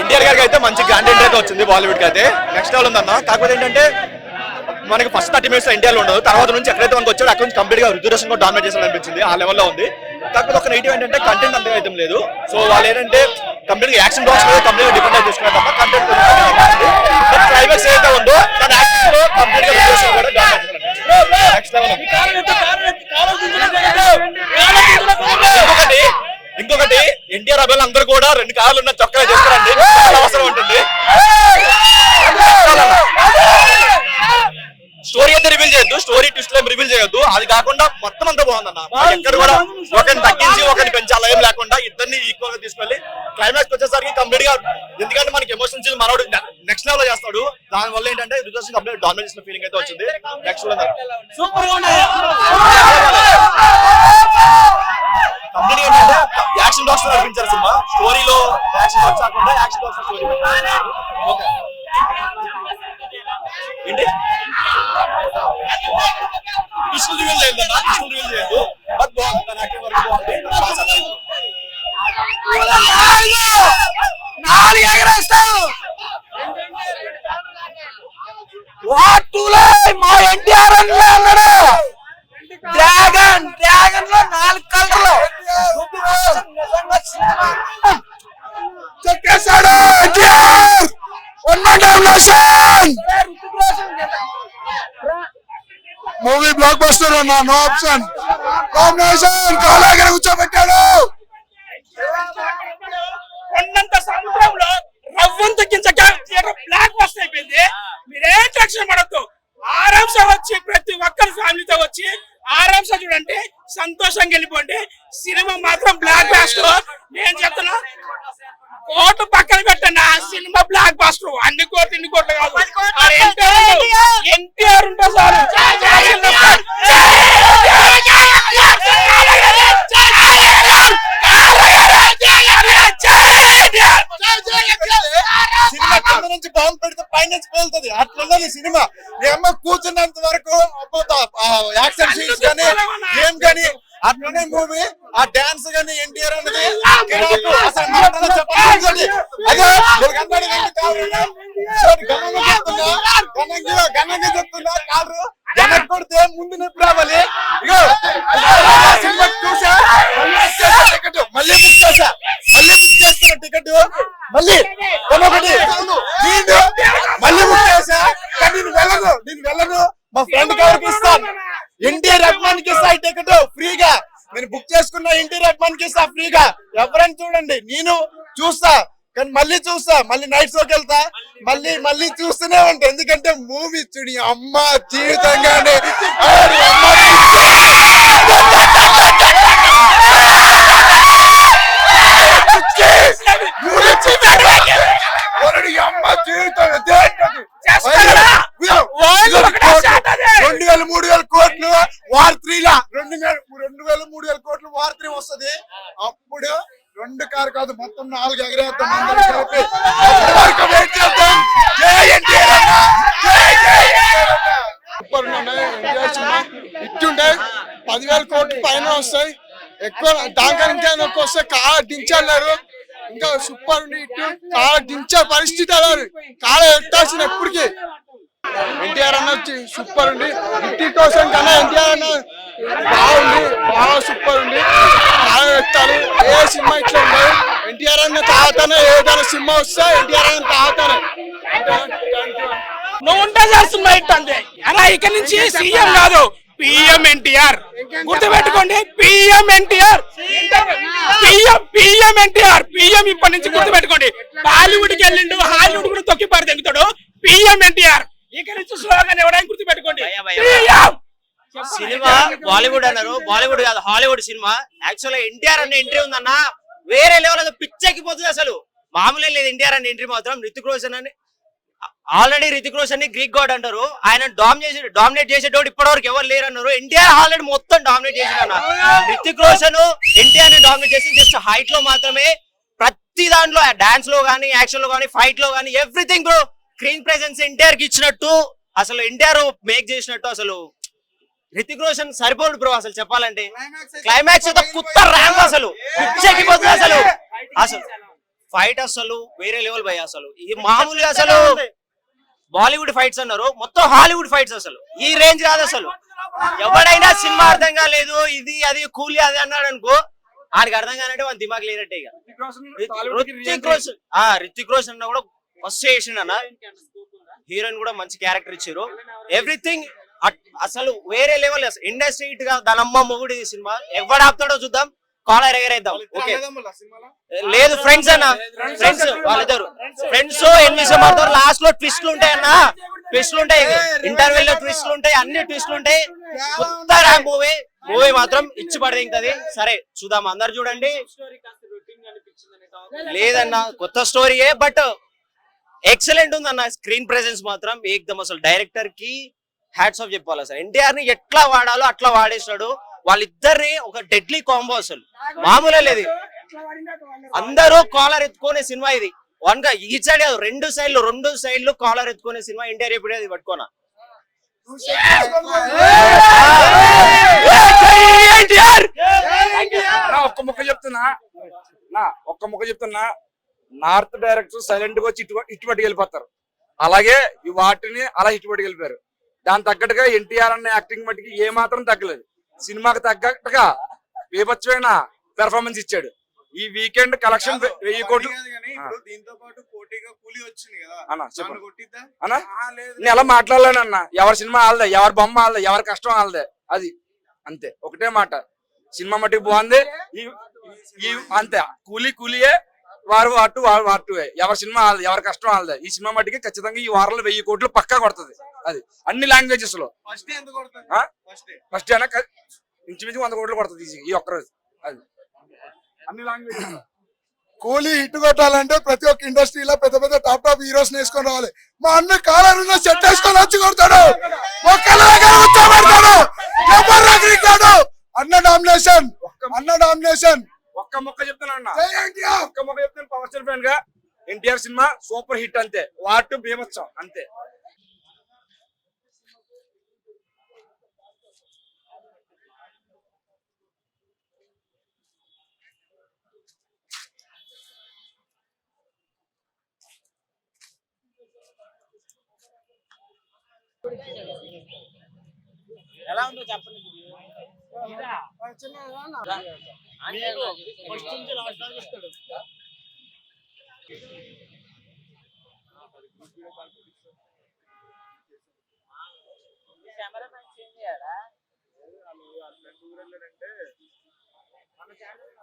ఎన్టీఆర్ గారికి అయితే మంచి గ్రాండ్ ఎంట్రీ అయితే వచ్చింది బాలీవుడ్కి అయితే. నెక్స్ట్ లెవెల్ ఉందన్న. కాకపోతే ఏంటంటే మనకి ఫస్ట్ థర్టీ మినిట్స్ ఇండియాలో ఉండదు. తర్వాత నుంచి ఎక్కడైతే మనకు వచ్చాడు అక్కడ నుంచి కంప్లీట్గా రుతురేషన్ కూడా డామినేట్ చేసాడు అనిపించింది. ఆ లెవెల్లో ఉంది. కాకపోతే ఒక నెగిటివ్ ఏంటంటే కంటెంట్ అంతగా అయితే లేదు. సో వాళ్ళు ఏంటంటే కంప్లీట్గా యాక్షన్ బాక్స్ మీద కంప్లీట్ డిపెండ్ అయి చూసుకున్నారు తప్ప కంటెంట్ క్లైమాక్స్ ఏదైతే ఉందో దాని యాక్షన్లో కంప్లీట్గా రుతురేషన్ కూడా డామినేట్ నెక్స్ట్ లెవెల్ ఇంకొకటి ఇంకొకటి ఎన్టీఆర్ అభిమానులు అందరూ కూడా రెండు కార్లు ఉన్న చొక్కా చేసుకోరండి చాలా అవసరం ఉంటుంది స్టోరీ అయితే రివీల్ చేయొద్దు స్టోరీ ట్విస్ట్ ఏం రివీల్ చేయొద్దు. అది కాకుండా మొత్తం అంతా బాగుందన్న. ఎక్కడ కూడా ఒకరిని తగ్గించి ఒకరిని పెంచాలి ఏం లేకుండా ఇద్దరిని ఈక్వల్గా తీసుకెళ్ళి క్లైమాక్స్ వచ్చేసరికి కంప్లీట్గా ఎందుకంటే మనకి ఎమోషన్స్ మనోడు నెక్స్ట్ లెవెల్ చేస్తాడు. దాని వల్ల ఏంటంటే రిజర్వేషన్ కంప్లీట్ డామినేట్ చేసిన ఫీలింగ్ అయితే వచ్చింది. నెక్స్ట్ కంప్లీట్ ఏంటంటే యాక్షన్ బాక్స్ నడిపించారు సినిమా. స్టోరీలో యాక్షన్ బాక్స్ కాకుండా యాక్షన్ బాక్స్ స్టోరీ ఓకే ఏంటి? విష్ణు రివీల్ చేయొద్దన్న విష్ణు రివీల్ చేయొద్దు. బట్ బాగుంది తన యాక్టింగ్ వరకు బాగుంది. నాలుగు ఎగరేస్తావు. వాటులే మా ఎన్టీఆర్ అన్నాడు? డ్రాగన్ డ్రాగన్లో నాలుగు కలర్లు. చెక్కేశాడు. ఎన్టీఆర్ మూవీ బ్లాక్ బస్టర్ అన్న నో ఆప్షన్ కాంబినేషన్ కాలాగర కూర్చోబెట్టాడు. కొండంత సముద్రంలో రవ్వంత కింద బ్లాక్ బస్టర్ అయిపోయింది. మీరేం టెన్షన్ పడద్దు. ఆరాంస వచ్చి ప్రతి ఒక్కరి ఫ్యామిలీతో వచ్చి ఆరాంస చూడండి సంతోషంగా వెళ్ళిపోండి. సినిమా మాత్రం బ్లాక్ బస్టర్ నేను చెప్తున్నా కోటు పక్కన పెట్టండి ఆ సినిమా బ్లాక్ బాస్టర్ అన్ని కోట్లు ఇన్ని కోట్లు కాదు ఎన్టీఆర్ ఉంటా సార్ సినిమా కింద నుంచి బాంబు పేలుతుంది అట్లున్నది సినిమా. మీ అమ్మ కూర్చున్నంత వరకు యాక్షన్ సీన్స్ కానీ ఏం కానీ అట్లనే మూవీ ఆ డాన్స్ కానీ ఎన్టీఆర్ అనేది కిరాకు. అసలు మాటలు చెప్పాలి అదే ఘనంగా చెప్తున్నా ఘనంగా ఘనంగా చెప్తున్నా కాదు. వెనక్కి కొడితే ముందు నొప్పి రావాలి ఇగో సినిమా చూసా? మళ్ళీ బుక్ చేసా టికెట్. మళ్ళీ బుక్ చేసా మళ్ళీ బుక్ చేస్తున్నా టికెట్. మళ్ళీ కొనొకటి నేను మళ్ళీ బుక్ చేసా కానీ నేను వెళ్ళను నేను వెళ్ళను మా ఫ్రెండ్ గారికి ఇస్తాను ఎన్టీఆర్ అభిమానికి ఇస్తా ఈ టికెట్ ఫ్రీగా నేను బుక్ చేసుకున్న ఇస్తా ఫ్రీగా ఎవరైనా చూడండి నేను చూస్తా కానీ మళ్ళీ చూస్తా మళ్ళీ నైట్ షోకి వెళ్తా మళ్ళీ మళ్ళీ చూస్తూనే ఉంటా. ఎందుకంటే మూవీ చూడి అమ్మ జీవితంగానే. అమ్మ మూవీ చూడండి. ఒరడి అమ్మ జీవితం దేంటది? రెండు వేల మూడు వేల కోట్లు వార్ త్రీలా రెండు వేల రెండు వేల మూడు వేల కోట్లు వార్ త్రీ వస్తది అప్పుడు రెండు కారు కాదు మొత్తం నాలుగు ఎగరేద్దాం అందరం కలిపి అప్పటి వరకు వెయిట్ చేద్దాం జై ఎన్టీఆర్ అన్న! జై జై ఎన్టీఆర్ అన్న! సూపర్ ఉన్నాయి ఎన్టీఆర్ సినిమా ఇట్టుంటే పదివేల కోట్లు పైన వస్తాయి. ఎక్కువ దానికన్నా ఇంకా ఎక్కువ వస్తే కాళ్ళ దించారు ఇంకా సూపర్ ఉంది ఇటు కాళ్ళ దించే పరిస్థితి అన్నారు కాళ్ళ ఎట్టాల్సిన ఎప్పటికీ. ఎన్టీఆర్ అన్న వచ్చి సూపర్ ఉంది ఇట్టి కోసం కన్నా ఎన్టీఆర్ అన్న బాగుంది బాగా సూపర్ ఉంది కాళ్ళ ఎత్తాలి. ఏ సినిమా ఇట్లా ఉండదు. ఎన్టీఆర్ అన్న తాగుతానే ఏదైనా సినిమా వస్తే ఎన్టీఆర్ అన్న తాగుతానే యూ నువ్వు ఉంటా చేస్తున్నా ఇట్టండి అలా ఇక నుంచి సీఎం కాదు. పిఎం ఎన్టీఆర్. గుర్తుపెట్టుకోండి PM NTR. PM PM NTR. PM ఇప్పటి నుంచి గుర్తుపెట్టుకోండి. బాలీవుడ్కి వెళ్ళిండు హాలీవుడ్ కూడా తొక్కి పారు తెగుతాడు పిఎం ఎన్టీఆర్. ఇక నుంచి స్లోగన్ ఎవడైనా గుర్తుపెట్టుకోండి. సినిమా బాలీవుడ్ అన్నారు. బాలీవుడ్ కాదు హాలీవుడ్ సినిమా. యాక్చువల్గా ఎన్టీఆర్ అనే ఎంట్రీ ఉందన్న వేరే లెవెల్ అది పిచ్చెక్కిపోతుంది అసలు. మామూలే లేదు ఎన్టీఆర్ అనే ఎంట్రీ మాత్రం రితిక్ రోషన్ అని ఆల్రెడీ రితిక్ రోషన్ని గ్రీక్ గాడ్ అంటారు. ఆయన డామినేట్ డామినేట్ చేసేటోడు ఇప్పటివరకు ఎవరు లేరు అన్నారు ఎన్టీఆర్ ఆల్రెడీ మొత్తం డామినేట్ చేసిన రితిక్ రోషన్ ఎన్టీఆర్ని డామినేట్ చేసి జస్ట్ హైట్లో మాత్రమే ప్రతి దాంట్లో డాన్స్లో గానీ యాక్షన్లో గానీ ఫైట్లో గానీ ఎవ్రీథింగ్ బ్రో స్క్రీన్ ప్రెసెన్స్ ఎన్టీఆర్కి ఇచ్చినట్టు అసలు ఎన్టీఆర్ మేక్ చేసినట్టు అసలు రితిక్ రోషన్ సరిపోడు బ్రో అసలు చెప్పాలంటే. క్లైమాక్స్ కుత్త ర్యాంప్ అసలు. పిచ్చెక్కిపోతుంది అసలు. అసలు ఫైట్ అసలు వేరే లెవెల్ భయ అసలు. ఇది మామూలుగా అసలు బాలీవుడ్ ఫైట్స్ అన్నారు. మొత్తం హాలీవుడ్ ఫైట్స్ అసలు. ఈ రేంజ్ కాదు అసలు. ఎవడైనా సినిమా అర్థం కాలేదు ఇది అది కూలి అది అన్నాడు అనుకో ఆడికి అర్థం కానంటే మన దిమాగ్ లేనట్టే ఇక. రితిక్ రోషన్ ఆ రితిక్ రోషన్ అన్న కూడా ఫస్ట్ చేసిండు అన్న. హీరోయిన్ కూడా మంచి క్యారెక్టర్ ఇచ్చారు. ఎవ్రీథింగ్ అసలు వేరే లెవెల్ ఇండస్ట్రీ హిట్గా దాని అమ్మ మొగుడు ఈ సినిమా. ఎవడు ఆపుతాడో చూద్దాం. కాలర్ ఎగరేద్దాం ఓకే లేదు ఫ్రెండ్స్ అన్న ఫ్రెండ్స్ వాళ్ళిద్దరు ఫ్రెండ్స్ ఎనిమిది మాత్రం లాస్ట్లో ట్విస్ట్లు ఉంటాయి అన్న ట్విస్ట్లు ఉంటాయి ఇంటర్వెల్లో ట్విస్ట్లు ఉంటాయి అన్ని ట్విస్ట్లు ఉంటాయి కొత్త ర్యాంప్ మూవీ మూవీ మాత్రం ఇచ్చి పడదింటది సరే చూద్దాం అందరు చూడండి లేదన్న కొత్త స్టోరీయే బట్ ఎక్సలెంట్ ఉంది అన్న స్క్రీన్ ప్రెసెన్స్ మాత్రం ఏకదమ్ అసలు డైరెక్టర్కి హ్యాట్స్ ఆఫ్ చెప్పాలి అసలు ఎన్టీఆర్ని ఎట్లా వాడాలో అట్లా వాడేస్తాడు వాళ్ళిద్దరిని ఒక డెడ్లీ కాంబో అసలు. మామూలే లేదు. అందరూ కాలర్ ఎత్తుకునే సినిమా ఇది. వన్గా ఈ సైడ్ కాదు రెండు సైడ్లు రెండు సైడ్లు కాలర్ ఎత్తుకునే సినిమా ఎప్పుడే అది పట్టుకోనా. ఒక్క ముక్క చెప్తున్నా. నా ఒక్క ముక్క చెప్తున్నా. నార్త్ డైరెక్టర్ సైలెంట్గా వచ్చి ఇటు ఇటు పట్టుకు వెళ్ళిపోతారు. అలాగే ఈ వాటిని అలా ఇటు పట్టుకు వెళ్ళిపోయారు. దాని తగ్గట్టుగా ఎన్టీఆర్ అన్న యాక్టింగ్ మట్టికి ఏ మాత్రం తగ్గలేదు. సినిమాకి తగ్గట్టుగా బీభత్సమైన పెర్ఫార్మెన్స్ ఇచ్చాడు. ఈ వీకెండ్ కలెక్షన్ వెయ్యి కోట్లు. దీంతో పాటు పోటీగా కూలి వచ్చింది కదా. అన్న చెప్పండి. అన్న నేను ఎలా మాట్లాడలేను అన్న. ఎవరి సినిమా ఆల్దే ఎవరి బొమ్మ ఆల్దే ఎవరి కష్టం ఆల్దే అది. అంతే ఒకటే మాట. సినిమా మట్టుకు బాగుంది. అంతే కూలీ కూలీయే. వారు వాటు వారు వాటువే ఎవరి సినిమా ఆల్దే ఎవరి కష్టం ఆల్దే ఈ సినిమా మట్టుకి ఖచ్చితంగా ఈ వారంలో వెయ్యి కోట్లు పక్కా కొడుతుంది. అది. అన్ని లాంగ్వేజెస్లో. ఫస్ట్ ఎంత కొడుతుంది? ఆ? ఫస్ట్. ఫస్ట్ అయినా ఇంచుమించు వంద కోట్లు కొడుతుంది ఈ- ఒక్కరోజు అది. అన్ని లాంగ్వేజెస్ కూలీ హిట్ కొట్టాలంటే ప్రతి ఒక్క ఇండస్ట్రీలో పెద్ద పెద్ద టాప్ టాప్ హీరోస్ వేసుకొని రావాలి. మా అన్న కాలర్ ఉన్న సెట్ వేసుకొని వచ్చి కొడతాడు. అన్న డామినేషన్. అన్న డామినేషన్. ఒక్క మొక్క చెప్తాను అన్న. ఒక్క మొక్క చెప్తాను పవర్ స్టార్ ఫ్యాన్గా. ఎన్టీఆర్ సినిమా సూపర్ హిట్ అంతే. వాటు భీమత్సం అంతే. ఎలా ఉందో చెప్పండి. ఫస్ట్ నుంచి లాస్ట్ దాకా వస్తాడు కెమెరా మ్యాన్ చేంజ్ చేయాలా అంటే మన ఛానల్